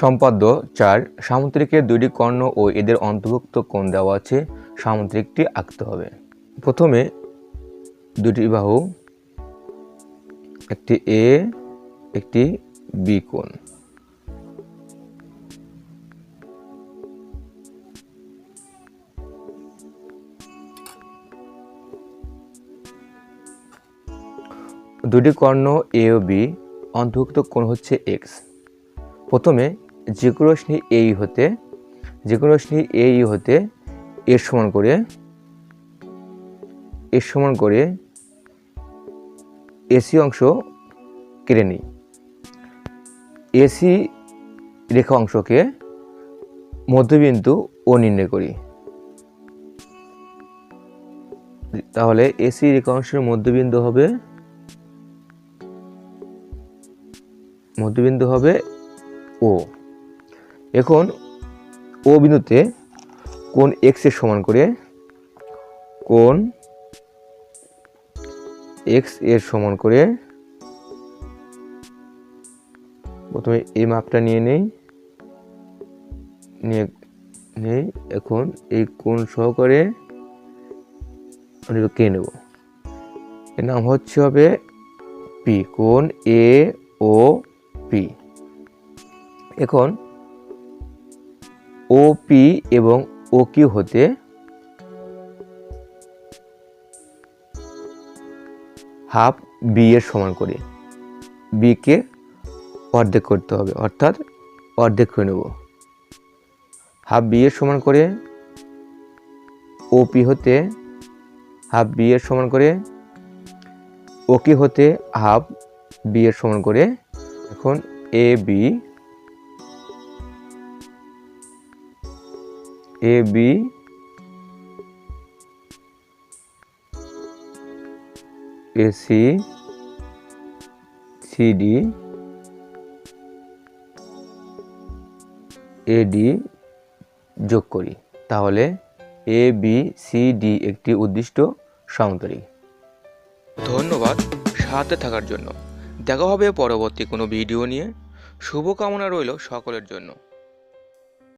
সম্পাদ্য চার, সামুদ্রিকের দুইটি কর্ণ ও এদের অন্তর্ভুক্ত কোণ দেওয়া আছে, সামুদ্রিকটি আঁকতে হবে। প্রথমে দুটি বাহু, একটি এ, একটি বি কোণ। দুটি কর্ণ এ ও বি, অন্তর্ভুক্ত কোণ হচ্ছে এক্স প্রথমে যে কোনো রশ্মি এই হতে, যে কোনো রশ্মি এই হতে এর সমান করে এর সমান করে এসি অংশ কেড়ে নিই। এসি রেখা অংশকে মধ্যবিন্দু ও নির্ণয় করি। তাহলে এসি রেখা অংশের মধ্যবিন্দু হবে মধ্যবিন্দু হবে ও এখন ও বিন্দুতে কোন এক্সের সমান করে কোন এক্সের সমান করে প্রথমে এই মাপটা নিয়ে নেই নিয়ে নেই এখন এই কোন সহকারে কে নেব। এর নাম হচ্ছে হবে পি কোন এ ও পি এখন ও পি এবং ও কিউ হতে হাফ বি এর সমান করে। বি কে অর্ধেক করতে হবে, অর্থাৎ অর্ধেক করে নেব। হাফ বি এর সমান করে ও পি হতে হাফ বি এর সমান করে ও কি হতে হাফ বি এর সমান করে এখন A B A B AC CD AD যোগ করি। তাহলে এ বি সি ডি একটি উদ্দিষ্ট সমান্তরিক। ধন্যবাদ সাথে থাকার জন্য। দেখা হবে পরবর্তী কোনো ভিডিও নিয়ে। শুভকামনা রইল সকলের জন্য।